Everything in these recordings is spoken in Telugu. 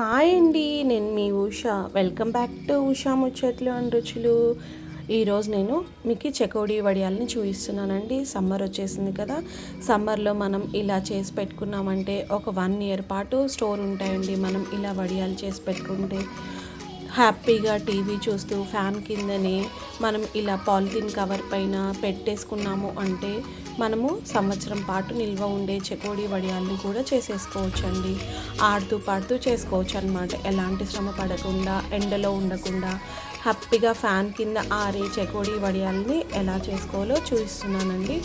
హాయ్ అండి నేను మీ Usha. Welcome back to Usha ముచ్చట్లు అండ్ రుచులు. ఈరోజు నేను మీకు చెకోడీ వడియాలని చూపిస్తున్నానండి సమ్మర్ వచ్చేసింది కదా. సమ్మర్లో మనం ఇలా చేసి పెట్టుకున్నామంటే ఒక వన్ ఇయర్ పాటు స్టోర్ ఉంటాయండి మనం ఇలా వడియాలు చేసి పెట్టుకుంటే. హ్యాపీగా టీవీ చూస్తూ ఫ్యాన్ కిందనే మనం ఇలా పాలిథిన్ కవర్ పైన పెట్టేసుకున్నాము అంటే మనము సంవత్సరం పాటు నిల్వ ఉండే చెకోడి వడియాల్ని కూడా చేసేసుకోవచ్చు అండి ఆడుతూ పాడుతూ చేసుకోవచ్చు అనమాట ఎలాంటి శ్రమ పడకుండా ఎండలో ఉండకుండా హ్యాపీగా ఫ్యాన్ కింద ఆరే చెకోడి వడియాల్ని ఎలా చేసుకోవాలో చూపిస్తున్నానండి.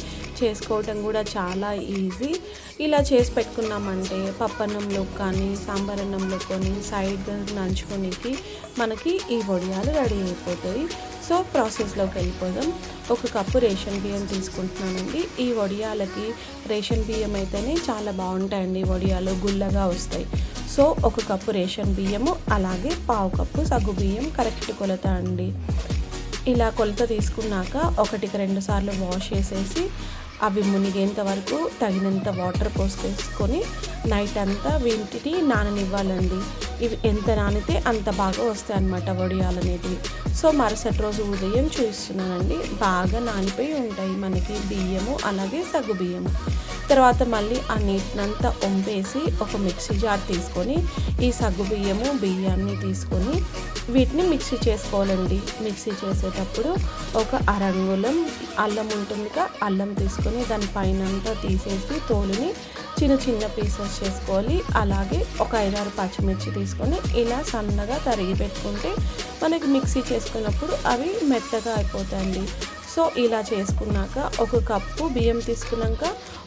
చేసుకోవటం కూడా చాలా ఈజీ. ఇలా చేసి పెట్టుకున్నామంటే పప్పన్నంలో కానీ సాంబార్ అన్నంలో కానీ సైడ్ నంచుకోనికి మనకి ఈ వడియాలు రెడీ అయిపోతాయి. సో ప్రాసెస్లోకి వెళ్ళిపోదాం. ఒక కప్పు రేషన్ బియ్యం తీసుకుంటున్నానండి. ఈ వడియాలకి రేషన్ బియ్యం అయితేనే చాలా బాగుంటాయండి. వడియాలు గుల్లగా వస్తాయి. సో ఒక కప్పు రేషన్ బియ్యము అలాగే పావు కప్పు సగ్గు బియ్యం కరెక్ట్ కొలత అండి. ఇలా కొలత తీసుకున్నాక ఒకటికి రెండు సార్లు వాష్ చేసేసి అవి మునిగేంత వరకు తగినంత వాటర్ పోసుకేసుకొని నైట్ అంతా వీటిని నాననివ్వాలండి. ఇవి ఎంత నానితే అంత బాగా వస్తాయి అన్నమాట వడియాలు అనేటివి. సో మరుసటి రోజు ఉదయం చూస్తున్నానండి. బాగా నానిపోయి ఉంటాయి మనకి బియ్యము అలాగే సగ్గు బియ్యము. తర్వాత మళ్ళీ ఆ నీటినంతా వంపేసి ఒక మిక్సీ జార్ తీసుకొని ఈ సగ్గు బియ్యము బియ్యాన్ని తీసుకొని వీటిని మిక్సీ చేసుకోవాలండి. మిక్సీ చేసేటప్పుడు ఒక అరంగులం అల్లం ఉంటుందిగా అల్లం తీసుకొని దాని పైన అంతా తీసేసి తోలుని చిన్న చిన్న పీసెస్ చేసుకోవాలి. అలాగే ఒక ఐదారు పచ్చిమిర్చి తీసుకొని ఇలా సన్నగా తరిగి పెట్టుకుంటే మనకి మిక్సీ చేసుకున్నప్పుడు అవి మెత్తగా అయిపోతాయండి. సో ఇలా చేసుకున్నాక ఒక కప్పు బియ్యం తీసుకున్నాక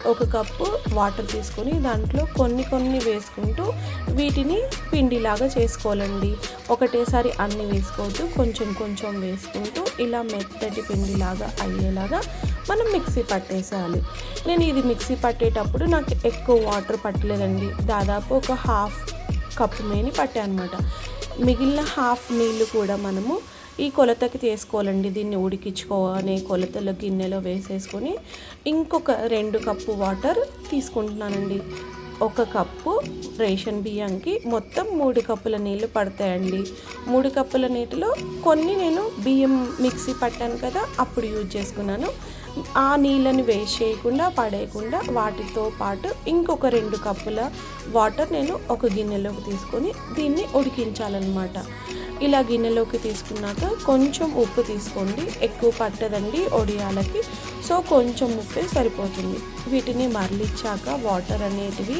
ఒక కప్పు వాటర్ తీసుకొని దాంట్లో కొన్ని కొన్ని వేసుకుంటూ వీటిని పిండిలాగా చేసుకోవాలండి. ఒకటేసారి అన్ని వేసుకోవద్దు కొంచెం కొంచెం వేసుకుంటూ ఇలా మెత్తటి పిండిలాగా అయ్యేలాగా మనం మిక్సీ పట్టేసేయాలి. నేను ఇది మిక్సీ పట్టేటప్పుడు నాకు ఎక్కువ వాటర్ పట్టలేదండి. దాదాపు ఒక హాఫ్ కప్పు మేని పట్టాను అనమాట మిగిలిన హాఫ్ నీళ్ళు కూడా మనము ఈ కొలతకి తీసుకోవాలండి. దీన్ని ఉడికించుకోవాలనే కొలతలో గిన్నెలో వేసేసుకొని ఇంకొక రెండు కప్పు వాటర్ తీసుకుంటున్నానండి. ఒక కప్పు రేషన్ బియ్యంకి మొత్తం మూడు కప్పుల నీళ్ళు పడతాయండి. మూడు కప్పుల నీటిలో కొన్ని నేను బియ్యం మిక్సీ పట్టాను కదా అప్పుడు యూజ్ చేసుకున్నాను. ఆ నీళ్ళని వేస్ట్ చేయకుండా పడేయకుండా వాటితో పాటు ఇంకొక రెండు కప్పుల వాటర్ నేను ఒక గిన్నెలోకి తీసుకొని దీన్ని ఉడికించాలన్నమాట. ఇలా గిన్నెలోకి తీసుకున్నాక కొంచెం ఉప్పు తీసుకోండి. ఎక్కువ పట్టదండి ఒడియాలకి. సో కొంచెం ఉప్పే సరిపోతుంది. వీటిని మరలిచ్చాక వాటర్ అనేటివి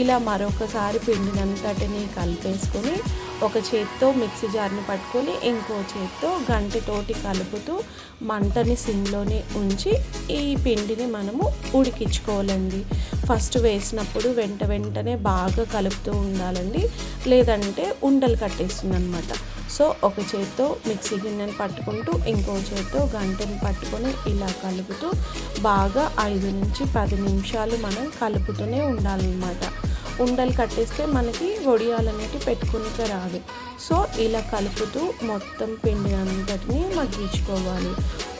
ఇలా మరొకసారి పిండినంతటిని కలిపేసుకొని ఒక చేత్తో మిక్సీ జార్ని పట్టుకొని ఇంకో చేత్తో గంటతోటి కలుపుతూ మంటని సిమ్లోనే ఉంచి ఈ పిండిని మనము ఉడికించుకోవాలండి. ఫస్ట్ వేసినప్పుడు వెంట వెంటనే బాగా కలుపుతూ ఉండాలండి. లేదంటే ఉండలు కట్టేస్తుంది అనమాట సో ఒక చేత్తో మిక్సీ గిన్నెను పట్టుకుంటూ ఇంకో చేత్తో గంటను పట్టుకొని ఇలా కలుపుతూ బాగా ఐదు నుంచి పది నిమిషాలు మనం కలుపుతూనే ఉండాలన్నమాట. ఉండలు కట్టేస్తే మనకి వడియాలు అనేవి పెట్టుకునిక రాదు. సో ఇలా కలుపుతూ మొత్తం పిండి అంతటిని మగ్గించుకోవాలి.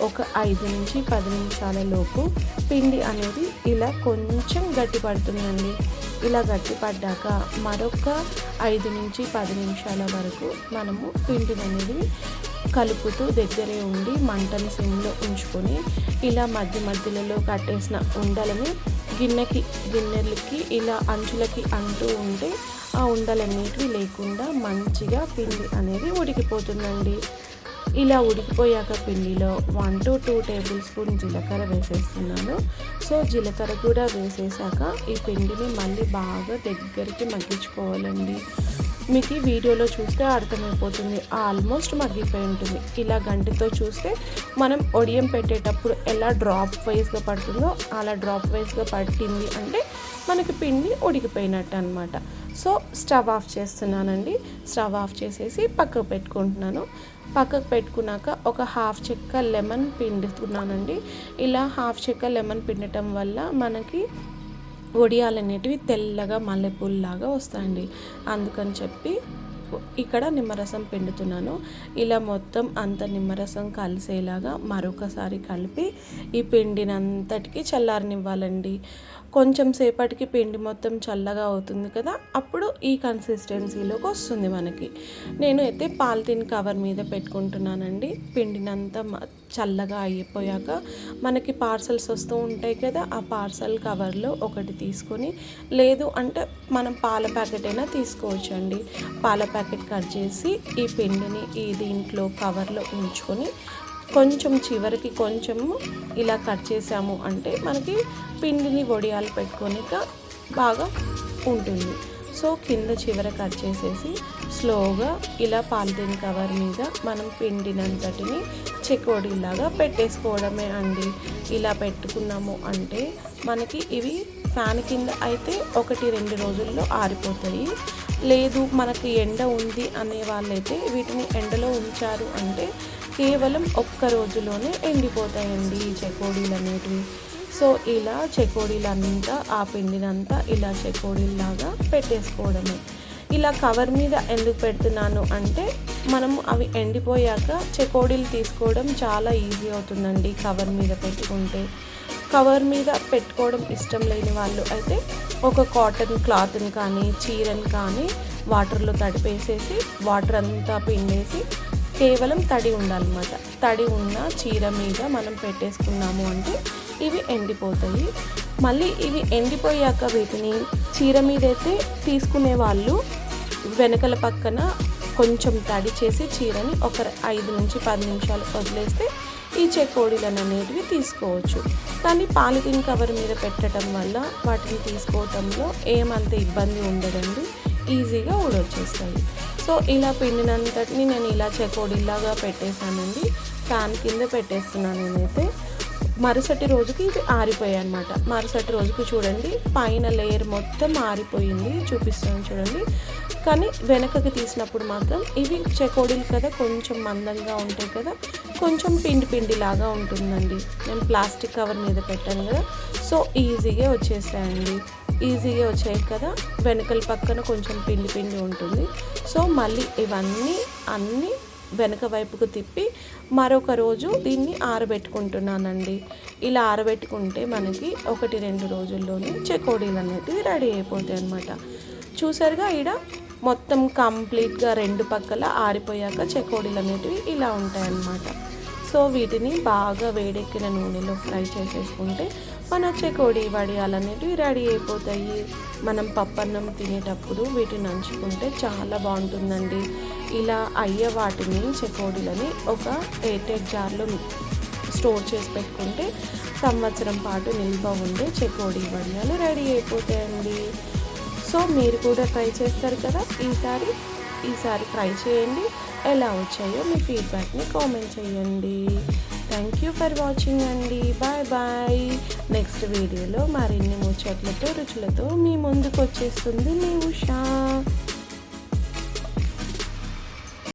ఒక ఐదు నుంచి పది నిమిషాల లోపు పిండి అనేది ఇలా కొంచెం గట్టి పడుతుందండి ఇలా గట్టిపడ్డాక మరొక ఐదు నుంచి పది నిమిషాల వరకు మనము పిండిని అనేది కలుపుతూ దగ్గరే ఉండి మంటను సిమ్లో ఉంచుకొని ఇలా మధ్య మధ్యలో కట్టేసిన ఉండలని గిన్నెకి గిన్నెలకి ఇలా అంచులకి అంటూ ఉంటే ఆ ఉండలన్నిటివి లేకుండా మంచిగా పిండి అనేది ఉడికిపోతుందండి. ఇలా ఉడికిపోయాక పిండిలో one to two tablespoon జీలకర్ర వేసేస్తున్నాను. సో జీలకర్ర కూడా వేసేసాక ఈ పిండిని మళ్ళీ బాగా దగ్గరికి మగ్గించుకోవాలండి. మీకు ఈ వీడియోలో చూస్తే అర్థమైపోతుంది. ఆల్మోస్ట్ మగ్గిపోయి ఉంటుంది. ఇలా గంటతో చూస్తే మనం ఒడియం పెట్టేటప్పుడు ఎలా డ్రాప్ వైజ్గా పడుతుందో అలా డ్రాప్ వైజ్గా పట్టింది అంటే మనకి పిండి ఉడికిపోయినట్టు అనమాట సో స్టవ్ ఆఫ్ చేస్తున్నానండి. స్టవ్ ఆఫ్ చేసేసి పక్కకు పెట్టుకుంటున్నాను. పక్కకు పెట్టుకున్నాక ఒక హాఫ్ చెక్క లెమన్ పిండుతున్నానండి. ఇలా హాఫ్ చెక్క లెమన్ పిండటం వల్ల మనకి వడియాలు అనేటివి తెల్లగా మల్లెపూల్లాగా వస్తాయండి. అందుకని చెప్పి ఇక్కడ నిమ్మరసం పిండుతున్నాను. ఇలా మొత్తం అంత నిమ్మరసం కలిసేలాగా మరొకసారి కలిపి ఈ పిండినంతటికి చల్లారనివ్వాలండి. కొంచెం సేపటికి పిండి మొత్తం చల్లగా అవుతుంది కదా అప్పుడు ఈ కన్సిస్టెన్సీలోకి వస్తుంది మనకి. నేను అయితే పాలిథిన్ కవర్ మీద పెట్టుకుంటున్నానండి. పిండినంతా చల్లగా అయిపోయాక మనకి పార్సల్స్ వస్తూ ఉంటాయి కదా ఆ పార్సల్ కవర్లో ఒకటి తీసుకొని లేదు అంటే మనం పాల ప్యాకెట్ అయినా తీసుకోవచ్చు అండి పాల ప్యాకెట్ కట్ చేసి ఈ పిండిని ఈ దీంట్లో కవర్లో ఉంచుకొని కొంచెం చివరికి కొంచెము ఇలా కట్ చేసాము అంటే మనకి పిండిని వడియాలు పెట్టుకోనిక బాగా ఉంటుంది. సో కింద చివర కట్ చేసేసి స్లోగా ఇలా పాలిథిన్ కవర్ మీద మనం పిండినంతటిని చెకోడీలాగా పెట్టేసుకోవడమే అండి. ఇలా పెట్టుకున్నాము అంటే మనకి ఇవి ఫ్యాన్ కింద అయితే ఒకటి రెండు రోజుల్లో ఆరిపోతాయి. లేదు మనకి ఎండ ఉంది అనే వాళ్ళైతే వీటిని ఎండలో ఉంచారు అంటే కేవలం ఒక్క రోజులోనే ఎండిపోతాయండి ఈ చెకోడీలు అనేటివి సో ఇలా చెకోడీలు అంతా ఆ పిండినంతా ఇలా చెకోడీలాగా పెట్టేసుకోవడమే. ఇలా కవర్ మీద ఎందుకు పెడుతున్నాను అంటే మనము అవి ఎండిపోయాక చెకోడీలు తీసుకోవడం చాలా ఈజీ అవుతుందండి కవర్ మీద పెట్టుకుంటే. కవర్ మీద పెట్టుకోవడం ఇష్టం లేని వాళ్ళు అయితే ఒక కాటన్ క్లాత్ని కానీ చీరని కానీ వాటర్లో తడిపేసేసి వాటర్ అంతా పిండేసి కేవలం తడి ఉండాలన్నమాట. తడి ఉన్న చీర మీద మనం పెట్టేసుకున్నాము అంటే ఇవి ఎండిపోతాయి. మళ్ళీ ఇవి ఎండిపోయాక వీటిని చీర మీద అయితే తీసుకునే వాళ్ళు వెనకల పక్కన కొంచెం తడి చేసి చీరని ఒక ఐదు నుంచి పది నిమిషాలు వదిలేస్తే ఈ చెకోడీలను అనేటివి తీసుకోవచ్చు. కానీ పాలిథిన్ కవర్ మీద పెట్టడం వల్ల వాటిని తీసుకోవటంలో ఏమంత ఇబ్బంది ఉండదండి. ఈజీగా ఊడొచ్చేస్తాయి. సో ఇలా పిండినంతటిని నేను ఇలా చెకోడీలాగా పెట్టేశానండి. ఫ్యాన్ కింద పెట్టేస్తున్నాను నేనైతే. మరుసటి రోజుకి ఇది ఆరిపోయాయి అనమాట మరుసటి రోజుకి చూడండి పైన లేయర్ మొత్తం ఆరిపోయింది. చూపిస్తాను చూడండి. కానీ వెనకకి తీసినప్పుడు మాత్రం ఇవి చెకోడీలు కదా కొంచెం మందంగా ఉంటాయి కదా కొంచెం పిండి పిండి లాగా ఉంటుందండి. నేను ప్లాస్టిక్ కవర్ మీద పెట్టాను కదా సో ఈజీగా వచ్చేసాయండి ఈజీగా వచ్చాయి కదా వెనకల పక్కన కొంచెం పిండి పిండి ఉంటుంది. సో మళ్ళీ ఇవన్నీ అన్నీ వెనక వైపుకు తిప్పి మరొక రోజు దీన్ని ఆరబెట్టుకుంటున్నానండి. ఇలా ఆరబెట్టుకుంటే మనకి ఒకటి రెండు రోజుల్లోనే చెకోడీలు అనేటివి రెడీ అయిపోతాయి అనమాట చూసారుగా ఈడ? మొత్తం కంప్లీట్గా రెండు పక్కల ఆరిపోయాక చెకోడీలు అనేటివి ఇలా ఉంటాయన్నమాట. సో వీటిని బాగా వేడెక్కిన నూనెలో ఫ్రై చేసేసుకుంటే మన చెకోడి వడియాలు రెడీ అయిపోతాయి. మనం పప్పన్నం తినేటప్పుడు వీటిని నంచుకుంటే చాలా బాగుంటుందండి. ఇలా అయ్యే వాటిని చెకోడీలని ఒక ఎయిటెడ్ జార్లో స్టోర్ చేసి పెట్టుకుంటే సంవత్సరం పాటు నిల్వ ఉండే చెకోడీ వడియాలు రెడీ అయిపోతాయండి. సో మీరు కూడా ట్రై చేస్తారు కదా? ఈసారి ఈసారి ట్రై చేయండి. ఎలా వచ్చాయో మీ ఫీడ్బ్యాక్ని కామెంట్ చేయండి. థ్యాంక్ యూ ఫర్ వాచింగ్ అండి. బాయ్ బాయ్ నెక్స్ట్ వీడియోలో మరిన్ని ముచ్చట్లతో రుచులతో మీ ముందుకు వచ్చేస్తుంది మీ ఉషా.